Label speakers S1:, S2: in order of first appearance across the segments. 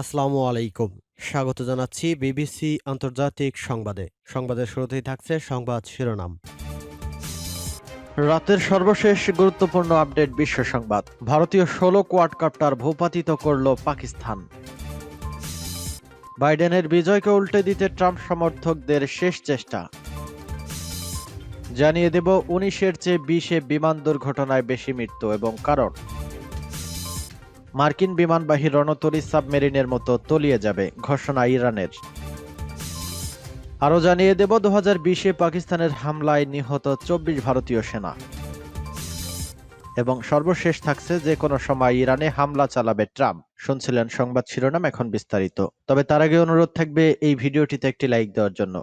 S1: আসসালামু আলাইকুম। স্বাগত জানাচ্ছি বিবিসি আন্তর্জাতিক সংবাদে। সংবাদের শুরুতেই থাকছে সংবাদ শিরোনাম।
S2: রাতের সর্বশেষ গুরুত্বপূর্ণ আপডেট বিশ্ব সংবাদ। ভারতীয় ষোলো কোয়াডকাপ্টার ভূপাতিত করল পাকিস্তান। বাইডেনের বিজয়কে উল্টে দিতে ট্রাম্প সমর্থকদের শেষ চেষ্টা। জানিয়ে দেব, উনিশের চেয়ে বিশে বিমান দুর্ঘটনায় বেশি মৃত্যু এবং কারণ। মার্কিন বিমানবাহী রণতরী সাবমেরিনের মতো তলিয়ে যাবে, ঘোষণা ইরানের। আরও জানিয়ে দেব দু হাজার বিশে পাকিস্তানের হামলায় নিহত চব্বিশ ভারতীয় সেনা। এবং সর্বশেষ থাকছে যে কোনো সময় ইরানে হামলা চালাবে ট্রাম্প। শুনছিলেন সংবাদ শিরোনাম এখন বিস্তারিত। তবে তার আগে অনুরোধ থাকবে এই ভিডিওটিতে একটি লাইক দেওয়ার জন্য।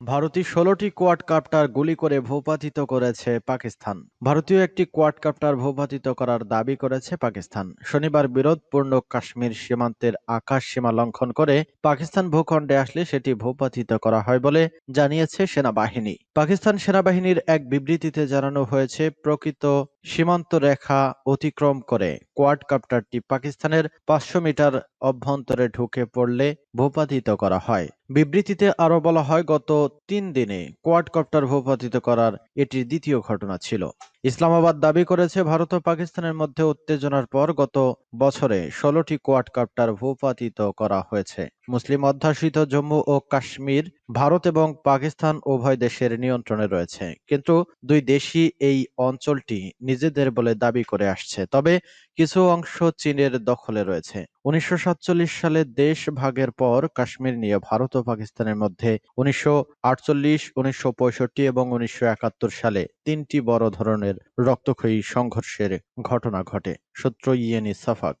S2: ভারতীয় ষোলোটি কোয়াডকাপ্টার গুলি করে ভূপাতিত করেছে পাকিস্তান। ভারতীয় একটি কোয়াডকাপ্টার ভূপাতিত করার দাবি করেছে পাকিস্তান। শনিবার বিরোধপূর্ণ কাশ্মীর সীমান্তের আকাশ সীমা লঙ্ঘন করে পাকিস্তান ভূখণ্ডে আসলে সেটি ভূপাতিত করা হয় বলে জানিয়েছে সেনাবাহিনী। পাকিস্তান সেনাবাহিনীর এক বিবৃতিতে জানানো হয়েছে, প্রকৃত সীমান্ত রেখা অতিক্রম করে কোয়াডকাপ্টারটি পাকিস্তানের পাঁচশো মিটার অভ্যন্তরে ঢুকে পড়লে ভূপাতিত করা হয়। বিবৃতিতে আরও বলা হয়, গত তিন দিনে কোয়াডকপ্টার ভূপাতিত করার এটি দ্বিতীয় ঘটনা ছিল। ইসলামাবাদ দাবি করেছে, ভারত ও পাকিস্তানের মধ্যে উত্তেজনার পর গত বছরে ষোলোটি কোয়াডকাপ্টার ভূপাতিত করা হয়েছে। মুসলিম অধ্যাসিত জম্মু ও কাশ্মীর, ভারত এবং পাকিস্তান উভয় দেশের নিয়ন্ত্রণে রয়েছে। কিন্তু দুই দেশই এই অঞ্চলটি নিজেদের বলে দাবি করে আসছে। তবে কিছু অংশ চীনের দখলে রয়েছে। উনিশশো সাতচল্লিশ সালে দেশ ভাগের পর কাশ্মীর নিয়ে ভারত ও পাকিস্তানের মধ্যে উনিশশো আটচল্লিশ, উনিশশো পঁয়ষট্টি এবং উনিশশো একাত্তর সালে তিনটি বড় ধরনের রক্তক্ষয়ী সংঘর্ষের ঘটনা ঘটে, সূত্র ইয়েনি সাফাক।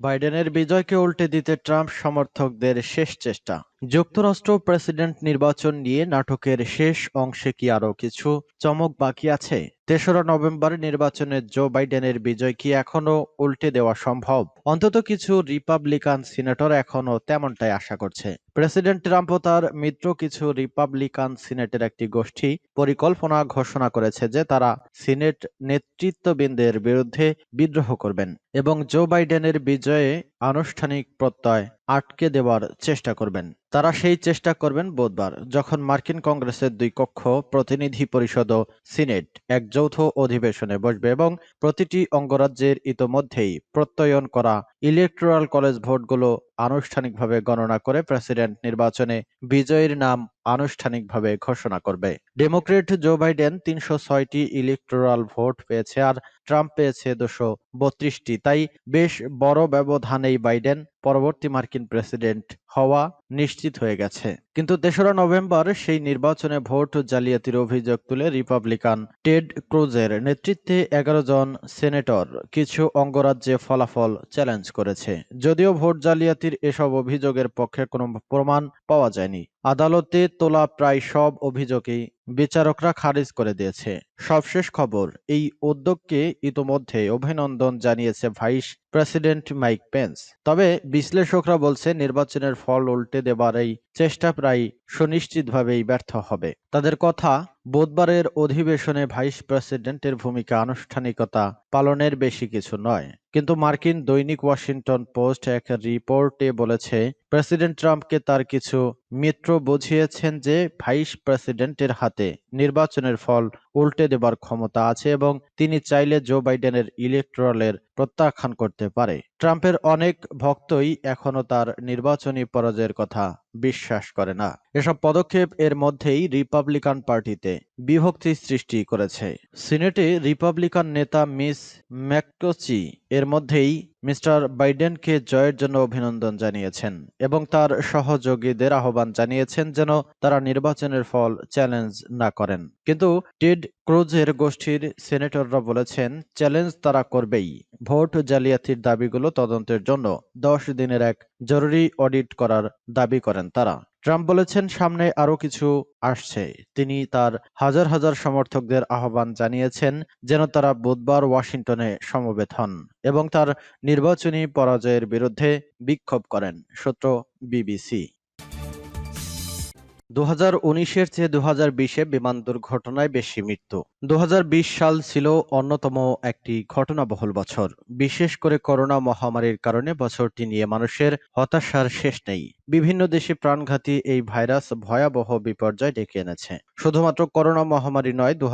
S2: বাইডেনের বিজয়কে উল্টে দিতে ট্রাম্প সমর্থকদের শেষ চেষ্টা। যুক্তরাষ্ট্র প্রেসিডেন্ট নির্বাচন নিয়ে নাটকের শেষ অংশে কি আরও কিছু চমক বাকি আছে? তেসরা নভেম্বর নির্বাচনে জো বাইডেনের বিজয় কি এখনও উল্টে দেওয়া সম্ভব? অন্তত কিছু রিপাবলিকান সিনেটর এখনও তেমনটাই আশা করছে। প্রেসিডেন্ট ট্রাম্প ও তার মিত্র কিছু রিপাবলিকান সিনেটের একটি গোষ্ঠী পরিকল্পনা ঘোষণা করেছে যে তারা সিনেট নেতৃত্ববৃন্দের বিরুদ্ধে বিদ্রোহ করবেন এবং জো বাইডেনের বিজয়ে আনুষ্ঠানিক প্রত্যয় আটকে দেওয়ার চেষ্টা করবেন। তারা সেই চেষ্টা করবেন বুধবার, যখন মার্কিন কংগ্রেসের দুই কক্ষ, প্রতিনিধি পরিষদ ও সিনেট, এক যৌথ অধিবেশনে বসবে এবং প্রতিটি অঙ্গরাজ্যের ইতোমধ্যেই প্রত্যয়ন করা ইলেকট্রাল কলেজ ভোটগুলো আনুষ্ঠানিকভাবে গণনা করে প্রেসিডেন্ট নির্বাচনে বিজয়ীর নাম আনুষ্ঠানিকভাবে ঘোষণা করবে। ডেমোক্রেট জো বাইডেন তিনশো ছয়টি ইলেকট্রাল ভোট পেয়েছে আর ট্রাম্প পেয়েছে দুশো বত্রিশটি। তাই বেশ বড় ব্যবধানেই বাইডেন পরবর্তী মার্কিন প্রেসিডেন্ট হওয়া নিশ্চিত হয়ে গেছে। কিন্তু তেসরা নভেম্বর সেই নির্বাচনে ভোট জালিয়াতির অভিযোগ তুলে রিপাবলিকান টেড ক্রুজের নেতৃত্বে এগারো জন সেনেটর কিছু অঙ্গরাজ্যে ফলাফল চ্যালেঞ্জ করেছে। যদিও ভোট জালিয়াতির এসব অভিযোগের পক্ষে কোনো প্রমাণ পাওয়া যায়নি। আদালতে তোলা প্রায় সব অভিযোগই বিচারকরা খারিজ করে দিয়েছে। সবশেষ খবর, এই উদ্যোগকে ইতোমধ্যে অভিনন্দন জানিয়েছে ভাইস প্রেসিডেন্ট মাইক পেন্স। তবে বিশ্লেষকরা বলছে, নির্বাচনের ফল উল্টে দেবার এই চেষ্টা প্রায় সুনিশ্চিতভাবেই ব্যর্থ হবে। তাদের কথা বুধবারের অধিবেশনে ভাইস প্রেসিডেন্টের ভূমিকা আনুষ্ঠানিকতা পালনের বেশি কিছু নয়। কিন্তু মার্কিন দৈনিক ওয়াশিংটন পোস্ট এক রিপোর্টে বলেছে, প্রেসিডেন্ট ট্রাম্পকে তার কিছু মিত্র বুঝিয়েছেন যে ভাইস প্রেসিডেন্টের হাতে নির্বাচনের ফল উল্টে দেবার ক্ষমতা আছে এবং তিনি চাইলে জো বাইডেনের ইলেকট্রালের প্রত্যাখ্যান করতে পারে। ট্রাম্পের অনেক ভক্তই এখনও তার নির্বাচনী পরাজয়ের কথা বিশ্বাস করে না। এসব পদক্ষেপ এর মধ্যেই রিপাবলিকান পার্টিতে বিভক্তি সৃষ্টি করেছে। সিনেটে রিপাবলিকান নেতা মিস ম্যাককোচি এর মধ্যেই মিস্টার বাইডেনকে জয়ের জন্য অভিনন্দন জানিয়েছেন এবং তার সহযোগীদের আহ্বান জানিয়েছেন যেন তারা নির্বাচনের ফল চ্যালেঞ্জ না করেন। কিন্তু টেড ক্রুজের গোষ্ঠীর সেনেটররা বলেছেন, চ্যালেঞ্জ তারা করবেই। ভোট জালিয়াতির দাবিগুলো তদন্তের জন্য দশ দিনের এক জরুরি অডিট করার দাবি করেন তারা। ট্রাম্প বলেছেন, সামনে আরও কিছু আসছে। তিনি তার হাজার হাজার সমর্থকদের আহ্বান জানিয়েছেন যেন তারা বুধবার ওয়াশিংটনে সমবেত হন এবং তার নির্বাচনী পরাজয়ের বিরুদ্ধে বিক্ষোভ করেন, সূত্র বিবিসি। দু হাজার উনিশের চেয়ে দু হাজার বিশে বিমান দুর্ঘটনায় বেশি মৃত্যু। দু সাল ছিল অন্যতম একটি ঘটনাবহুল বছর। বিশেষ করে করোনা মহামারীর কারণে বছরটি নিয়ে মানুষের হতাশার শেষ নেই। বিভিন্ন দেশে প্রাণঘাতী এই ভাইরাস ভয়াবহ বিপর্যয় ডেকে এনেছে। শুধুমাত্র করোনা মহামারী নয় দু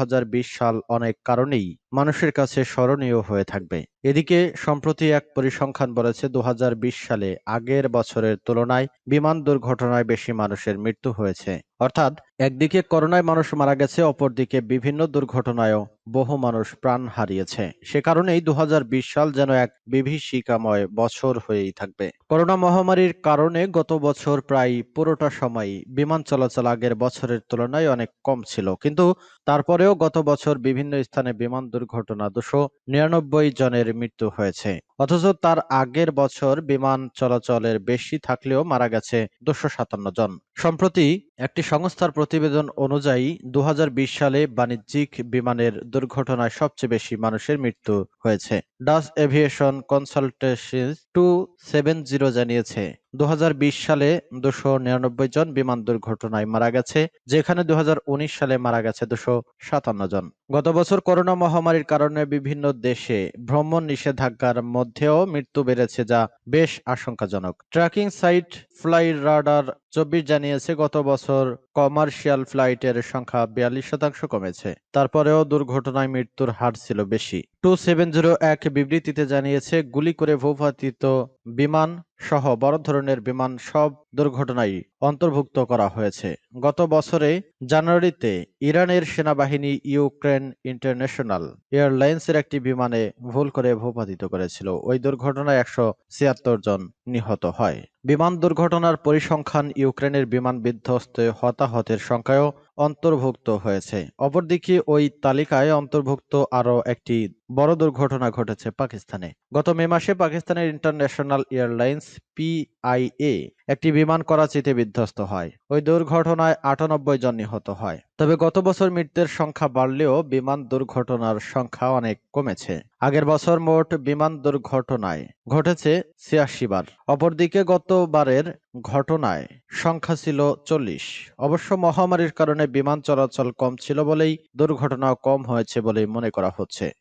S2: সাল অনেক কারণেই মানুষের কাছে স্মরণীয় হয়ে থাকবে। এদিকে, সম্প্রতি এক পরিসংখ্যান বলেছে দু হাজার বিশ সালে আগের বছরের তুলনায় বিমান দুর্ঘটনায় বেশি মানুষের মৃত্যু হয়েছে। অর্থাৎ, একদিকে করোনায় মানুষ মারা গেছে, অপরদিকে বিভিন্ন দুর্ঘটনায়ও বহু মানুষ প্রাণ হারিয়েছে। সে কারণেই দু হাজার বিশ সাল যেন এক বিভীষিকাময় বছর হয়েই থাকবে। করোনা মহামারীর কারণে গত বছর প্রায় পুরোটা সময় বিমান চলাচল আগের বছরের তুলনায় অনেক কম ছিল। কিন্তু তারপরেও গত বছর বিভিন্ন স্থানে বিমান দুর্ঘটনা দুশো নিরানব্বই জনের মৃত্যু হয়েছে। অথচ তার আগের বছর বিমান চলাচলের বেশি থাকলেও মারা গেছে দুশো সাতান্ন জন। সম্প্রতি একটি সংস্থার প্রতিবেদন অনুযায়ী দু হাজার বিশ সালে বাণিজ্যিক বিমানের দুর্ঘটনায় সবচেয়ে বেশি মানুষের মৃত্যু হয়েছে। Dutch aviation consultation to seven zero জানিয়েছে। দুহাজার বিশ সালে দুশো নিরানব্বই জন বিমান দুর্ঘটনায় মারা গেছে, যেখানে দুহাজার উনিশ সালে মারা গেছে দুশো সাতান্ন জন। গত বছর করোনা মহামারীর কারণে বিভিন্ন দেশে ভ্রমণ নিষেধাজ্ঞার মধ্যেও মৃত্যু বেড়েছে, যা বেশ আশঙ্কাজনক। ট্র্যাকিং সাইট ফ্লাই রাডার চব্বিশ জানিয়েছে, গত বছর কমার্শিয়াল ফ্লাইটের সংখ্যা বিয়াল্লিশ শতাংশ কমেছে। তারপরেও দুর্ঘটনায় মৃত্যুর হার ছিল বেশি। টু সেভেন জিরো এক বিবৃতিতে জানিয়েছে গুলি করে ভূপাতিত বিমান সহ বড় ধরনের বিমান সব দুর্ঘটনায় অন্তর্ভুক্ত করা হয়েছে। গত বছরে জানুয়ারিতে ইরানের সেনাবাহিনী ইউক্রেন ইন্টারন্যাশনাল এয়ারলাইন্সের একটি বিমানে ভুল করে ভূপাতিত করেছিল। ওই দুর্ঘটনায় একশো ছিয়াত্তর জন নিহত হয়। বিমান দুর্ঘটনার পরিসংখ্যান ইউক্রেনের বিমান বিধ্বস্ত হতাহতের সংখ্যায়ও অন্তর্ভুক্ত হয়েছে। অপরদিকে ওই তালিকায় অন্তর্ভুক্ত আরও একটি বড় দুর্ঘটনা ঘটেছে পাকিস্তানে। গত মে মাসে পাকিস্তানের ইন্টারন্যাশনাল এয়ারলাইন্স পিআইএ একটি বিমান করাচিতে বিধ্বস্ত হয়। ওই দুর্ঘটনায় আটানব্বই জন নিহত হয়। তবে গত বছর মৃত্যুর সংখ্যা বাড়লেও বিমান দুর্ঘটনার সংখ্যা অনেক কমেছে। আগের বছর মোট বিমান দুর্ঘটনায় ঘটেছে ছিয়াশি বার। অপরদিকে গতবারের ঘটনায় সংখ্যা ছিল চল্লিশ। অবশ্য মহামারীর কারণে বিমান চলাচল কম ছিল বলেই দুর্ঘটনা কম হয়েছে বলেই মনে করা হচ্ছে।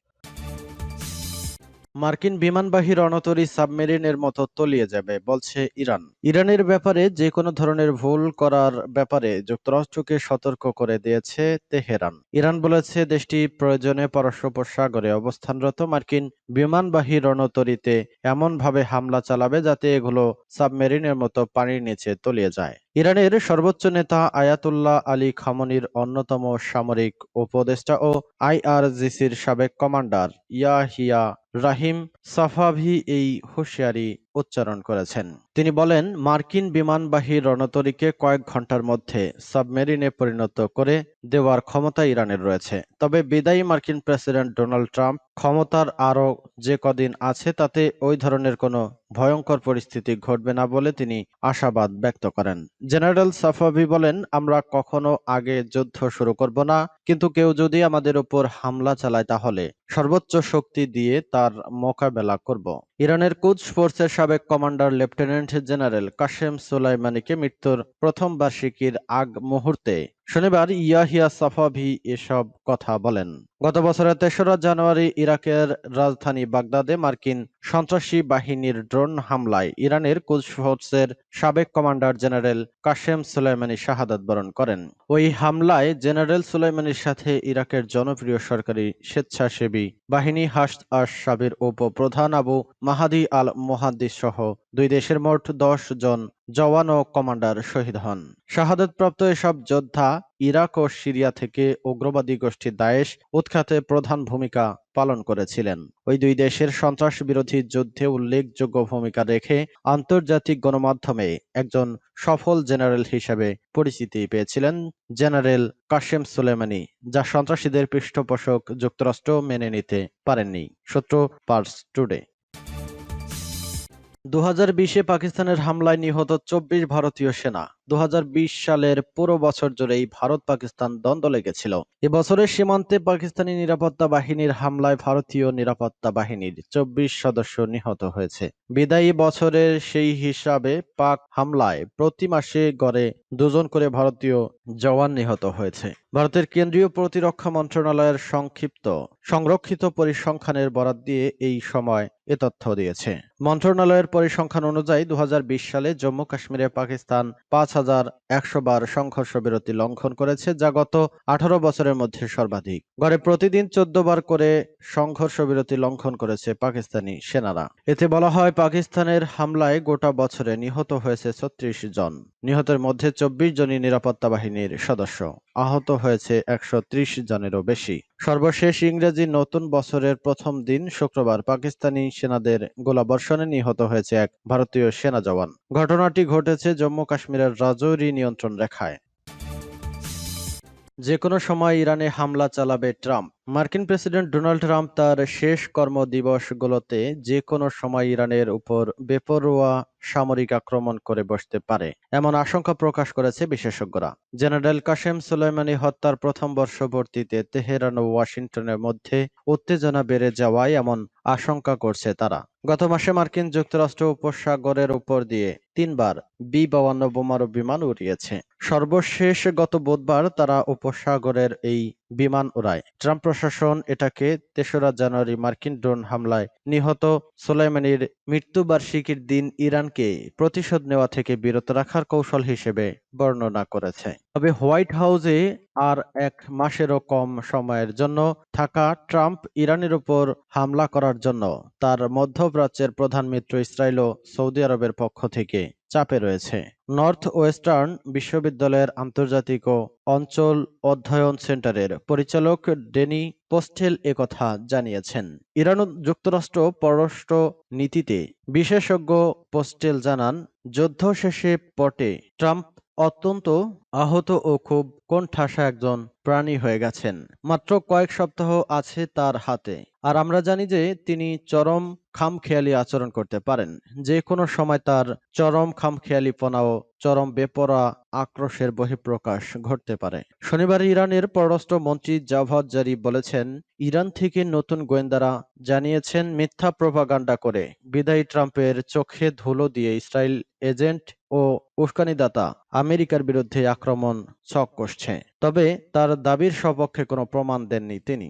S2: মার্কিন বিমানবাহী রণতরী সাবমেরিনের মতো তলিয়ে যাবে, বলছে ইরান। ইরানের ব্যাপারে যে কোনো ধরনের ভুল করার ব্যাপারে যুক্তরাষ্ট্রকে সতর্ক করে দিয়েছে তেহরান। ইরান বলেছে দেশটি প্রয়োজনে পরস্পোপসাগরে অবস্থানরত মার্কিন বিমানবাহী রণতরীতে এমনভাবে হামলা চালাবে যাতে এগুলো সাবমেরিনের মতো পানির নিচে তলিয়ে যায়। ইরানের সর্বোচ্চ নেতা আয়াতুল্লাহ আলী খামনির অন্যতম সামরিক উপদেষ্টা ও আইআরজিসির সাবেক কমান্ডার ইয়াহিয়া রাহিম সাফাভি এই হুঁশিয়ারি। উচ্চারণ করেছেন। তিনি বলেন, মার্কিন বিমানবাহী রণতরীকে কয়েক ঘণ্টার মধ্যে সাবমেরিনে পরিণত করে দেওয়ার ক্ষমতা ইরানের রয়েছে। তবে বিদায়ী মার্কিন প্রেসিডেন্ট ডোনাল্ড ট্রাম্প ক্ষমতার আরও যে কদিন আছে তাতে ওই ধরনের কোনো ভয়ঙ্কর পরিস্থিতি ঘটবে না বলে তিনি আশাবাদ ব্যক্ত করেন। জেনারেল সাফাভি বলেন, আমরা কখনো আগে যুদ্ধ শুরু করব না, কিন্তু কেউ যদি আমাদের উপর হামলা চালায় তাহলে সর্বোচ্চ শক্তি দিয়ে তার মোকাবেলা করব। ইরানের কুদস ফোর্সের সাবেক কমান্ডার লেফটেন্যান্ট জেনারেল কাশেম সোলাইমানিকে মৃত্যুর প্রথম বার্ষিকীর আগ মুহূর্তে শনিবার ইয়াহিয়া সাফাভি এসব কথা বলেন। গত বছরের তেসরা জানুয়ারি ইরাকের রাজধানী বাগদাদে মার্কিন সন্ত্রাসী বাহিনীর ড্রোন হামলায় ইরানের কুদস ফোর্সের সাবেক কমান্ডার জেনারেল কাশেম সুলাইমানি শাহাদাত বরণ করেন। ওই হামলায় জেনারেল সুলাইমানির সাথে ইরাকের জনপ্রিয় সরকারি স্বেচ্ছাসেবী বাহিনী হাসদ আশ সাবির উপপ্রধান আবু মাহাদি আল মোহাদ্দিস সহ দুই দেশের মোট দশ জন জওয়ান ও কমান্ডার শহীদ হন। শাহাদতপ্রাপ্ত এসব যোদ্ধা ইরাক ও সিরিয়া থেকে উগ্রবাদী গোষ্ঠী দায়েশ উৎখাতে প্রধান ভূমিকা পালন করেছিলেন। ওই দুই দেশের সন্ত্রাস বিরোধী যুদ্ধে উল্লেখযোগ্য ভূমিকা রেখে আন্তর্জাতিক গণমাধ্যমে একজন সফল জেনারেল হিসেবে পরিচিতি পেয়েছিলেন জেনারেল কাশেম সুলেমানি, যা সন্ত্রাসীদের পৃষ্ঠপোষক যুক্তরাষ্ট্র মেনে নিতে পারেননি। সূত্র পার্স টুডে দু পাকিস্তানের হামলায় নিহত চব্বিশ ভারতীয় সেনা। দু সালের পুরো বছর জুড়েই ভারত পাকিস্তান দ্বন্দ্ব লেগেছিল। এবছরের সীমান্তে পাকিস্তানি নিরাপত্তা বাহিনীর হামলায় ভারতীয় নিরাপত্তা বাহিনীর চব্বিশ সদস্য নিহত হয়েছে। বিদায়ী বছরের সেই হিসাবে পাক হামলায় প্রতি মাসে গড়ে দুজন করে ভারতীয় জওয়ান নিহত হয়েছে। ভারতের কেন্দ্রীয় প্রতিরক্ষা মন্ত্রণালয়ের সংক্ষিপ্ত, সংরক্ষিত পরিসংখ্যানের বরাত দিয়ে এই সময় এ তথ্য দিয়েছে। মন্ত্রণালয়ের পরিসংখ্যান অনুযায়ী দু সালে জম্মু কাশ্মীরে পাকিস্তান পাঁচ হাজার একশো বার সংঘর্ষ বিরতি লঙ্ঘন করেছে, যা গত আঠারো বছরের মধ্যে সর্বাধিক। গড়ে প্রতিদিন চোদ্দ বার করে সংঘর্ষ বিরতি লঙ্ঘন করেছে পাকিস্তানি সেনারা। এতে বলা হয়, পাকিস্তানের হামলায় গোটা বছরে নিহত হয়েছে ছত্রিশ জন। নিহতের মধ্যে চব্বিশ জনই নিরাপত্তা বাহিনীর সদস্য। আহত হয়েছে একশো ত্রিশ জনেরও বেশি। সর্বশেষ ইংরেজি নতুন বছরের প্রথম দিন শুক্রবার পাকিস্তানি সেনাদের গোলাবর্ষণে নিহত হয়েছে এক ভারতীয় সেনা জওয়ান। ঘটনাটি ঘটেছে জম্মু কাশ্মীরের রাজৌরি নিয়ন্ত্রণ রেখায়। যে কোনো সময় ইরানে হামলা চালাবে ট্রাম্প। মার্কিন প্রেসিডেন্ট ডোনাল্ড ট্রাম্প তার শেষ কর্মদিবসগুলোতে যে কোনো সময় ইরানের উপর বেপরোয়া সামরিক আক্রমণ করে বসতে পারে, এমন আশঙ্কা প্রকাশ করেছে বিশেষজ্ঞরা। জেনারেল কাশেম সুলাইমানি হত্যার প্রথম বর্ষপূর্তিতে তেহরান ও ওয়াশিংটনের মধ্যে উত্তেজনা বেড়ে যাওয়ায় এমন আশঙ্কা করছে তারা। গত মাসে মার্কিন যুক্তরাষ্ট্র উপসাগরের উপর দিয়ে তিনবার বি বাউান্ন বোমারু বিমান উড়িয়েছে। সর্বশেষ গত বুধবার তারা উপসাগরের এই বিমান উড়ায় ট্রাম্প প্রশাসন এটাকে তেসরা জানুয়ারি মার্কিন ড্রোন হামলায় নিহত সোলাইমানির মৃত্যুবার্ষিকীর দিন ইরানকে প্রতিশোধ নেওয়া থেকে বিরত রাখার কৌশল হিসেবে বর্ণনা করেছে। তবে হোয়াইট হাউসে আর এক মাসেরও কম সময়ের জন্য থাকা ট্রাম্প ইরানের উপর হামলা করার জন্য তার মধ্যপ্রাচ্যের প্রধান মিত্র ইসরায়েল ও সৌদি আরবের পক্ষ থেকে চাপে রয়েছে। নর্থ ওয়েস্টার্ন বিশ্ববিদ্যালয়ের আন্তর্জাতিক ও অঞ্চল অধ্যয়ন সেন্টারের পরিচালক ডেনি পোস্টেল একথা জানিয়েছেন। ইরান যুক্তরাষ্ট্র পররাষ্ট্র নীতিতে বিশেষজ্ঞ পোস্টেল জানান, যুদ্ধ শেষে পটে ট্রাম্প অত্যন্ত আহত ও খুব কোণঠাসা একজন প্রাণী হয়ে গেছেন। মাত্র কয়েক সপ্তাহ আছে তার হাতে। আর আমরা জানি যে তিনি চরম খামখেয়ালি আচরণ করতে পারেন। যে কোনো সময় তার চরম খামখেয়ালিপনা ও চরম বেপরা আক্রোশের বহিঃপ্রকাশ ঘটতে পারে। শনিবার ইরানের পররাষ্ট্র মন্ত্রী জাভাদ জারি বলেছেন, ইরান থেকে নতুন গোয়েন্দারা জানিয়েছেন মিথ্যা প্রোপাগান্ডা করে। বিদায়ী ট্রাম্পের চোখে ধুলো দিয়ে ইসরায়েল এজেন্ট ও উস্কানিদাতা আমেরিকার বিরুদ্ধে আক্রমণ ছক কষছে। তবে তার দাবির সপক্ষে কোনো প্রমাণ দেননি তিনি।